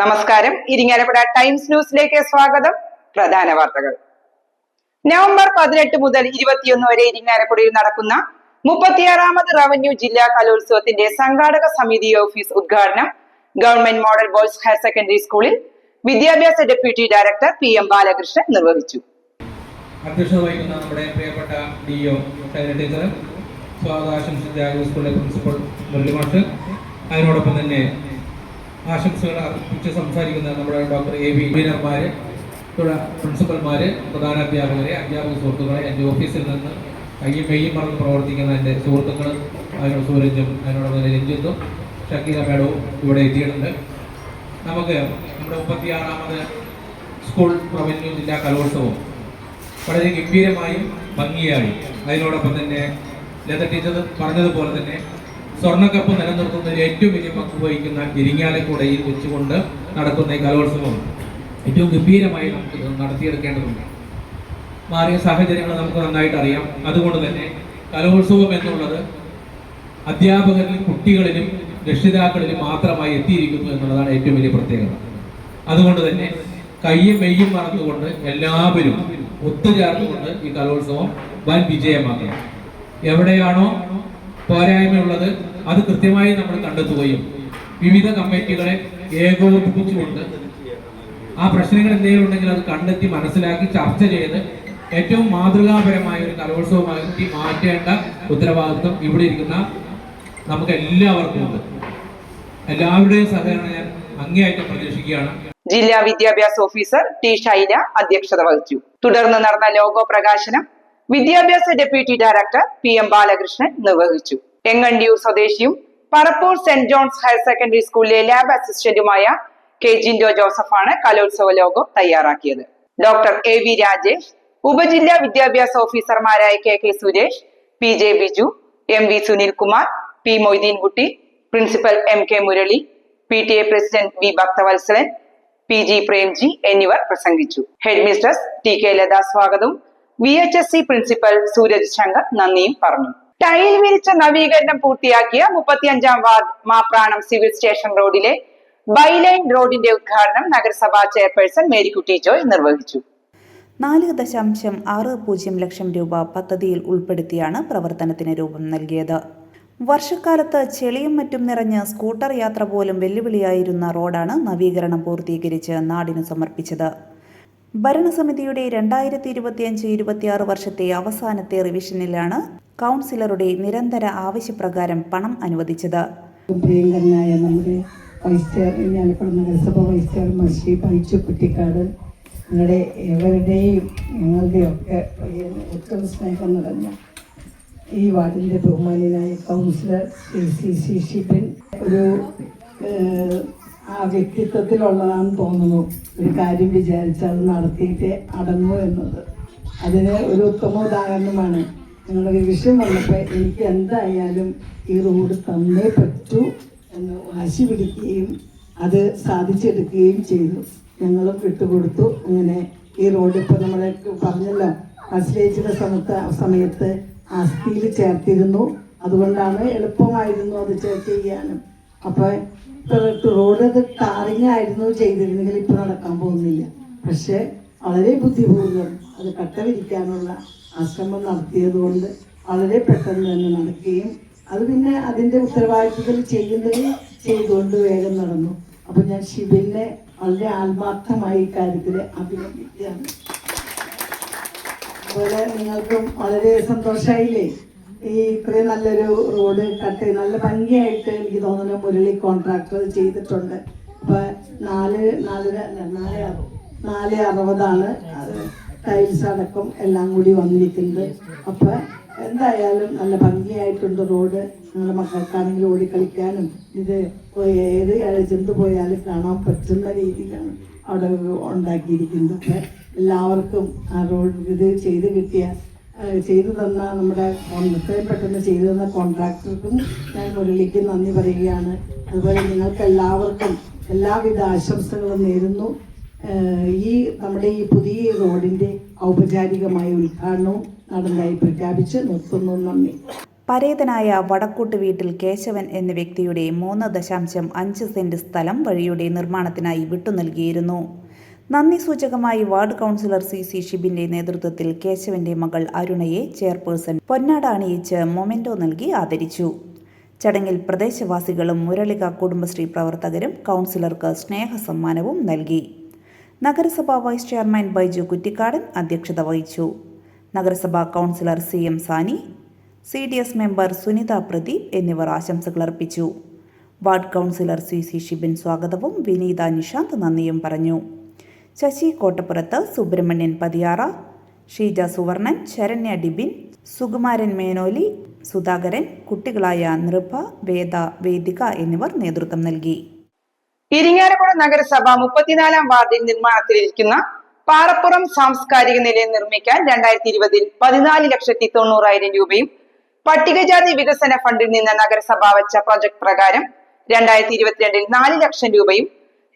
നമസ്കാരം. ഇരിങ്ങാലക്കുട ടൈംസ് ന്യൂസിലേക്ക് സ്വാഗതം. പ്രധാന വാർത്തകൾ. നവംബർ പതിനെട്ട് മുതൽ ഇരുപത്തിയൊന്ന് വരെ ഇരിങ്ങാലക്കുടയിൽ നടക്കുന്ന മുപ്പത്തിയാറാമത് റവന്യൂ ജില്ലാ കലോത്സവത്തിന്റെ സംഘാടക സമിതി ഓഫീസ് ഉദ്ഘാടനം government model boys higher secondary സ്കൂളിൽ വിദ്യാഭ്യാസ deputy director P M Balakrishnan നിർവഹിച്ചു. അധ്യക്ഷത വഹിക്കുന്ന നമ്മുടെ പ്രിയപ്പെട്ട സ്കൂളിലെ പ്രിൻസിപ്പൽ മുരളി അതിനോടൊപ്പം തന്നെ ആശംസകൾ അർപ്പിച്ച് സംസാരിക്കുന്ന നമ്മുടെ ഡോക്ടർ എ വി വീനർമാർ പ്രിൻസിപ്പൽമാർ പ്രധാന അധ്യാപകരെ അധ്യാപക സുഹൃത്തുക്കളെ എന്റെ ഓഫീസിൽ നിന്ന് കയ്യും മെയ്യും മറന്ന് പ്രവർത്തിക്കുന്ന എന്റെ സുഹൃത്തുക്കൾ അതിനോട് സൂരജും അതിനോടൊപ്പം രഞ്ജിത്തും ഷക്കീല മേഡവും ഇവിടെ എത്തിയിട്ടുണ്ട്. നമുക്ക് നമ്മുടെ മുപ്പത്തിയാറാമത് സ്കൂൾ റവന്യൂ ജില്ലാ കലോത്സവം വളരെ ഗംഭീരമായും ഭംഗിയായി അതിനോടൊപ്പം തന്നെ ലത ടീച്ചർ പറഞ്ഞതുപോലെ തന്നെ സ്വർണക്കപ്പ് നിലനിർത്തുന്നതിൽ ഏറ്റവും വലിയ പങ്ക് വഹിക്കുന്ന ഇരിങ്ങാലക്കുടയിൽ വെച്ചുകൊണ്ട് നടക്കുന്ന ഈ കലോത്സവം ഏറ്റവും ഗംഭീരമായി നമുക്ക് നടത്തിയെടുക്കേണ്ടതുണ്ട്. മാറിയ സാഹചര്യങ്ങൾ നമുക്ക് നന്നായിട്ട് അറിയാം. അതുകൊണ്ട് തന്നെ കലോത്സവം എന്നുള്ളത് അധ്യാപകരിലും കുട്ടികളിലും രക്ഷിതാക്കളിലും മാത്രമായി എത്തിയിരിക്കുന്നു എന്നുള്ളതാണ് ഏറ്റവും വലിയ പ്രത്യേകത. അതുകൊണ്ട് തന്നെ കയ്യും മെയ്യും മറന്നുകൊണ്ട് എല്ലാവരും ഒത്തുചേർന്നുകൊണ്ട് ഈ കലോത്സവം വൻ വിജയമാക്കണം. എവിടെയാണോ പോരായ്മയുള്ളത് അത് കൃത്യമായി നമ്മൾ കണ്ടെത്തുകയും വിവിധ കമ്മിറ്റികളെ ഏകോപിപ്പിച്ചുകൊണ്ട് ആ പ്രശ്നങ്ങൾ എന്തെങ്കിലും ഉണ്ടെങ്കിൽ അത് കണ്ടെത്തി മനസ്സിലാക്കി ചർച്ച ചെയ്ത് ഏറ്റവും മാതൃകാപരമായ ഒരു കലോത്സവമാക്കി മാറ്റേണ്ട ഉത്തരവാദിത്വം ഇവിടെ ഇരിക്കുന്ന നമുക്ക് എല്ലാവർക്കും ഉണ്ട്. എല്ലാവരുടെയും സഹകരണം ഞാൻ അങ്ങേയറ്റം പ്രതീക്ഷിക്കുകയാണ്. ജില്ലാ വിദ്യാഭ്യാസ ഓഫീസർ ടി ഷൈല അധ്യക്ഷത വഹിച്ചു. തുടർന്ന് നടന്ന ലോഗോ പ്രകാശനം വിദ്യാഭ്യാസ deputy director P M Balakrishnan നിർവഹിച്ചു. എങ്ങണ്ടിയൂർ സ്വദേശിയും Parappur saint John's higher secondary സ്കൂളിലെ ലാബ് അസിസ്റ്റന്റുമായ കെ ജിൻഡോ ജോസഫാണ് കലോത്സവ ലോഗോ തയ്യാറാക്കിയത്. ഡോക്ടർ എ വി രാജേഷ് ഉപജില്ലാ വിദ്യാഭ്യാസ ഓഫീസർമാരായ K K Suresh P J Biju M V Sunilkumar P Moideenkutty principal M K Murali P T A president V Bhakthavalsalan P G Premji എന്നിവർ പ്രസംഗിച്ചു. Head mistress T K Latha സ്വാഗതവും V H S C principal Sooraj Shankar നന്ദിയും പറഞ്ഞു. Tile വിരിച്ച നവീകരണം പൂർത്തിയാക്കിയ മുപ്പത്തിയഞ്ചാം ward Mapranam civil station റോഡിലെ ബൈലൈൻ റോഡിന്റെ ഉദ്ഘാടനം നഗരസഭാ ചെയർപേഴ്സൺ മേരിക്കുട്ടി ജോയ് നിർവഹിച്ചു. നാല് ദശാംശം ആറ് പൂജ്യം ലക്ഷം രൂപ പദ്ധതിയിൽ ഉൾപ്പെടുത്തിയാണ് പ്രവർത്തനത്തിന് രൂപം നൽകിയത്. വർഷക്കാലത്ത് ചെളിയും മറ്റും നിറഞ്ഞ് സ്കൂട്ടർ യാത്ര പോലും വെല്ലുവിളിയായിരുന്ന റോഡാണ് നവീകരണം പൂർത്തീകരിച്ച് നാടിനു സമർപ്പിച്ചത്. ഭരണസമിതിയുടെ രണ്ടായിരത്തി ഇരുപത്തിയഞ്ച് ഇരുപത്തിയാറ് വർഷത്തെ അവസാനത്തെ റിവിഷനിലാണ് കൗൺസിലറുടെ നിരന്തര ആവശ്യപ്രകാരം പണം അനുവദിച്ചത്. നമ്മുടെ വൈസ് ചെയർമാൻ വൈസ് ചെയർമാൻ ഒട്ടും സ്നേഹം ഈ വാർഡിന്റെ ബഹുമാനായ councillor Shri C C Shibin. ഒരു ആ വ്യക്തിത്വത്തിലുള്ളതാണെന്ന് തോന്നുന്നു. ഒരു കാര്യം വിചാരിച്ചാൽ നടത്തിയിട്ടേ അടങ്ങൂ എന്നത്. അതിന് ഒരു ഉത്തമ ഉദാഹരണമാണ്. ഞങ്ങളുടെ വിഷയം വന്നപ്പോൾ എനിക്ക് എന്തായാലും ഈ റോഡ് തന്നേ പറ്റൂ എന്ന് വാശി പിടിക്കുകയും അത് സാധിച്ചെടുക്കുകയും ചെയ്തു. ഞങ്ങളും വിട്ടുകൊടുത്തു. അങ്ങനെ ഈ റോഡ് ഇപ്പോൾ നമ്മളെ പറഞ്ഞല്ലോ മസിലേച്ചിയുടെ സമയത്ത് സമയത്ത് അസ്ഥിയിൽ ചേർത്തിരുന്നു. അതുകൊണ്ടാണ് എളുപ്പമായിരുന്നു അത് ചെയ്യാനും. അപ്പോൾ റോഡ് അത് ടാറിങ് ചെയ്തിരുന്നെങ്കിൽ ഇപ്പൊ നടക്കാൻ പോകുന്നില്ല. പക്ഷെ വളരെ ബുദ്ധിപൂർവം അത് കട്ട വിരിക്കാനുള്ള ശ്രമം നടത്തിയതുകൊണ്ട് വളരെ പെട്ടെന്ന് തന്നെ നടക്കുകയും അത് പിന്നെ അതിന്റെ ഉത്തരവാദിത്തത്തിൽ ചെയ്യുന്നത് ചെയ്തുകൊണ്ട് വേഗം നടന്നു. അപ്പോൾ ഞാൻ ശിവനെ വളരെ ആത്മാർത്ഥമായി ഈ കാര്യത്തിൽ അഭിനന്ദിക്കുകയാണ്. അതുപോലെ നിങ്ങൾക്കും വളരെ സന്തോഷമായില്ലേ? ഈ ഇത്രയും നല്ലൊരു റോഡ് കട്ട് നല്ല ഭംഗിയായിട്ട് എനിക്ക് തോന്നുന്നു മുരളി കോൺട്രാക്ടർ ചെയ്തിട്ടുണ്ട്. ഇപ്പൊ നാല് നാലര നാല് നാല് അറുപതാണ്. ടൈൽസ് അടക്കം എല്ലാം കൂടി വന്നിരിക്കുന്നത്. അപ്പൊ എന്തായാലും നല്ല ഭംഗിയായിട്ടുണ്ട് റോഡ്. ഞങ്ങളുടെ മക്കൾക്കാണെങ്കിൽ ഓടിക്കളിക്കാനും ഇത് ഏത് ചെന്ത് പോയാലും കാണാൻ പറ്റുന്ന രീതിയിലാണ് അവിടെ ഉണ്ടാക്കിയിരിക്കുന്നത്. എല്ലാവർക്കും ആ റോഡ് ഇത് ചെയ്ത് കിട്ടിയ ആ, ചെയ്തു തന്ന നമ്മുടെ എത്രയും പെട്ടെന്ന് ചെയ്തു തന്ന കോൺട്രാക്ടർക്കും ഞാൻ മുരളിക്ക് നന്ദി പറയുകയാണ്. അതുപോലെ നിങ്ങൾക്ക് എല്ലാവർക്കും എല്ലാവിധ ആശംസകളും നേരുന്നു. ഈ നമ്മുടെ ഈ പുതിയ റോഡിന്റെ ഔപചാരികമായ ഉദ്ഘാടനവും നടന്നതായി പ്രഖ്യാപിച്ച് നിർത്തുന്നു. നന്ദി. പരേതനായ വടക്കൂട്ട് വീട്ടിൽ കേശവൻ എന്ന വ്യക്തിയുടെ മൂന്ന് ദശാംശം അഞ്ച് സെന്റ് സ്ഥലം വഴിയുടെ നിർമ്മാണത്തിനായി വിട്ടുനൽകിയിരുന്നു നന്ദി സൂചകമായി വാർഡ് കൗൺസിലർ സി സി ഷിബിന്റെ നേതൃത്വത്തിൽ കേശവന്റെ മകൾ അരുണയെ ചെയർപേഴ്സൺ പൊന്നാട അണിയിച്ച് മൊമെന്റോ നൽകി ആദരിച്ചു. ചടങ്ങിൽ പ്രദേശവാസികളും മുരളിക കുടുംബശ്രീ പ്രവർത്തകരും കൗൺസിലർക്ക് സ്നേഹ സമ്മാനവും നൽകി. നഗരസഭാ വൈസ് ചെയർമാൻ ബൈജു കുറ്റിക്കാടൻ അധ്യക്ഷത വഹിച്ചു. നഗരസഭാ councillor C M Sani C D S member Sunitha Pradeep എന്നിവർ ആശംസകൾ അർപ്പിച്ചു. Ward councillor C C Shibin സ്വാഗതവും വിനീത നിഷാന്ത് നന്ദിയും പറഞ്ഞു. ശശി കോട്ടപ്പുറത്ത് സുബ്രഹ്മണ്യൻ പതിയാറ ഷീജ സുവർണൻ ശരണ്യ ഡിബിൻ സുകുമാരൻ മേനോലി സുധാകരൻ കുട്ടികളായ നൃഭ വേദ വേദിക എന്നിവർ നേതൃത്വം നൽകി. ഇരിങ്ങാലക്കുട നഗരസഭ മുപ്പത്തിനാലാം വാർഡിൽ നിർമ്മാണത്തിലിരിക്കുന്ന പാറപ്പുറം സാംസ്കാരിക നിലയം നിർമ്മിക്കാൻ രണ്ടായിരത്തി ഇരുപതിൽ പതിനാല് ലക്ഷത്തി തൊണ്ണൂറായിരം രൂപയും പട്ടികജാതി വികസന ഫണ്ടിൽ നിന്ന് നഗരസഭ വെച്ച പ്രൊജക്ട് പ്രകാരം രണ്ടായിരത്തി ഇരുപത്തിരണ്ടിൽ നാല് ലക്ഷം രൂപയും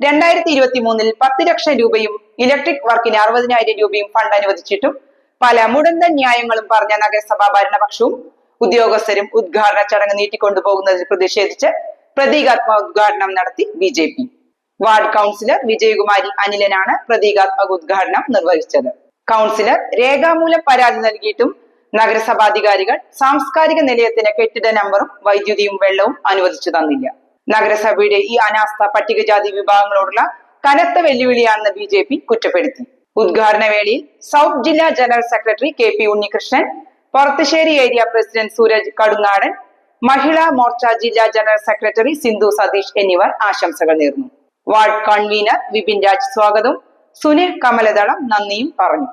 രണ്ടായിരത്തി ഇരുപത്തി മൂന്നിൽ പത്ത് ലക്ഷം രൂപയും ഇലക്ട്രിക് വർക്കിന് അറുപതിനായിരം രൂപയും ഫണ്ട് അനുവദിച്ചിട്ടും പല മുടന്തൻ ന്യായങ്ങളും പറഞ്ഞ നഗരസഭാ ഭരണപക്ഷവും ഉദ്യോഗസ്ഥരും ഉദ്ഘാടന ചടങ്ങ് നീട്ടിക്കൊണ്ടുപോകുന്നതിൽ പ്രതിഷേധിച്ച് പ്രതീകാത്മക ഉദ്ഘാടനം നടത്തി B J P. Ward councillor Vijayakumari അനിലനാണ് പ്രതീകാത്മക ഉദ്ഘാടനം നിർവഹിച്ചത്. കൗൺസിലർ രേഖാമൂലം പരാതി നൽകിയിട്ടും നഗരസഭാധികാരികൾ സാംസ്കാരിക നിലയത്തിന് കെട്ടിട നമ്പറും വൈദ്യുതിയും വെള്ളവും അനുവദിച്ചു തന്നില്ല. നഗരസഭയുടെ ഈ അനാസ്ഥ പട്ടികജാതി വിഭാഗങ്ങളോടുള്ള കനത്ത വെല്ലുവിളിയാണെന്ന് ബി ജെ പി കുറ്റപ്പെടുത്തി. ഉദ്ഘാടന വേളയിൽ സൗത്ത് ജില്ലാ general secretary K P Unnikrishnan Purathussery area president Sooraj Kadungadan Mahila Morcha ജില്ലാ ജനറൽ സെക്രട്ടറി സിന്ധു സതീഷ് എന്നിവർ ആശംസകൾ നേർന്നു. വാർഡ് കൺവീനർ വിപിൻ രാജ് സ്വാഗതവും സുനിൽ കമലദളം നന്ദിയും പറഞ്ഞു.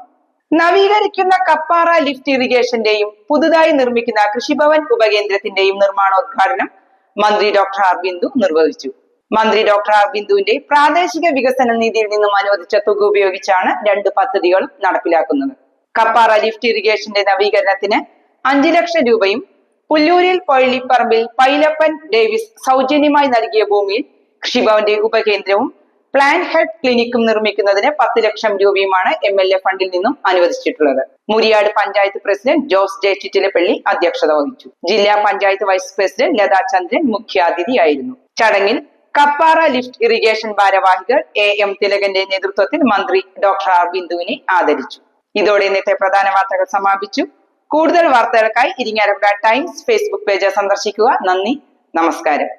നവീകരിക്കുന്ന കപ്പാറ ലിഫ്റ്റ് ഇറിഗേഷന്റെയും പുതുതായി നിർമ്മിക്കുന്ന കൃഷിഭവൻ ഉപകേന്ദ്രത്തിന്റെയും നിർമ്മാണോദ്ഘാടനം മന്ത്രി ഡോക്ടർ ആർ ബിന്ദു നിർവഹിച്ചു. മന്ത്രി ഡോക്ടർ ആർ ബിന്ദുവിന്റെ പ്രാദേശിക വികസന നിധിയിൽ നിന്നും അനുവദിച്ച തുക ഉപയോഗിച്ചാണ് രണ്ട് പദ്ധതികളും നടപ്പിലാക്കുന്നത്. കപ്പാറ ലിഫ്റ്റ് ഇറിഗേഷന്റെ നവീകരണത്തിന് അഞ്ചു ലക്ഷം രൂപയും പുല്ലൂരിൽ പള്ളിപ്പറമ്പിൽ പൈലപ്പൻ ഡേവിസ് സൗജന്യമായി നൽകിയ ഭൂമിയിൽ കൃഷിഭവന്റെ ഉപകേന്ദ്രവും പ്ലാൻ ഹെഡ് ക്ലിനിക്കും നിർമ്മിക്കുന്നതിന് പത്ത് ലക്ഷം രൂപയുമാണ് എം എൽ എ ഫണ്ടിൽ നിന്നും അനുവദിച്ചിട്ടുള്ളത്. മുരിയാട് പഞ്ചായത്ത് പ്രസിഡന്റ് ജോസ് ജെ ചിറ്റിലപ്പള്ളി അധ്യക്ഷത വഹിച്ചു. ജില്ലാ പഞ്ചായത്ത് വൈസ് പ്രസിഡന്റ് ലതാ ചന്ദ്രൻ മുഖ്യാതിഥിയായിരുന്നു. ചടങ്ങിൽ കപ്പാറ ലിഫ്റ്റ് ഇറിഗേഷൻ ഭാരവാഹികൾ എ എം തിലകന്റെ നേതൃത്വത്തിൽ മന്ത്രി ഡോക്ടർ ആർ ബിന്ദുവിനെ ആദരിച്ചു. ഇതോടെ ഇന്നത്തെ പ്രധാന വാർത്തകൾ സമാപിച്ചു. കൂടുതൽ വാർത്തകൾക്കായി ഇരിങ്ങാലക്കുട ടൈംസ് ഫേസ്ബുക്ക് പേജ് സന്ദർശിക്കുക. നന്ദി. നമസ്കാരം.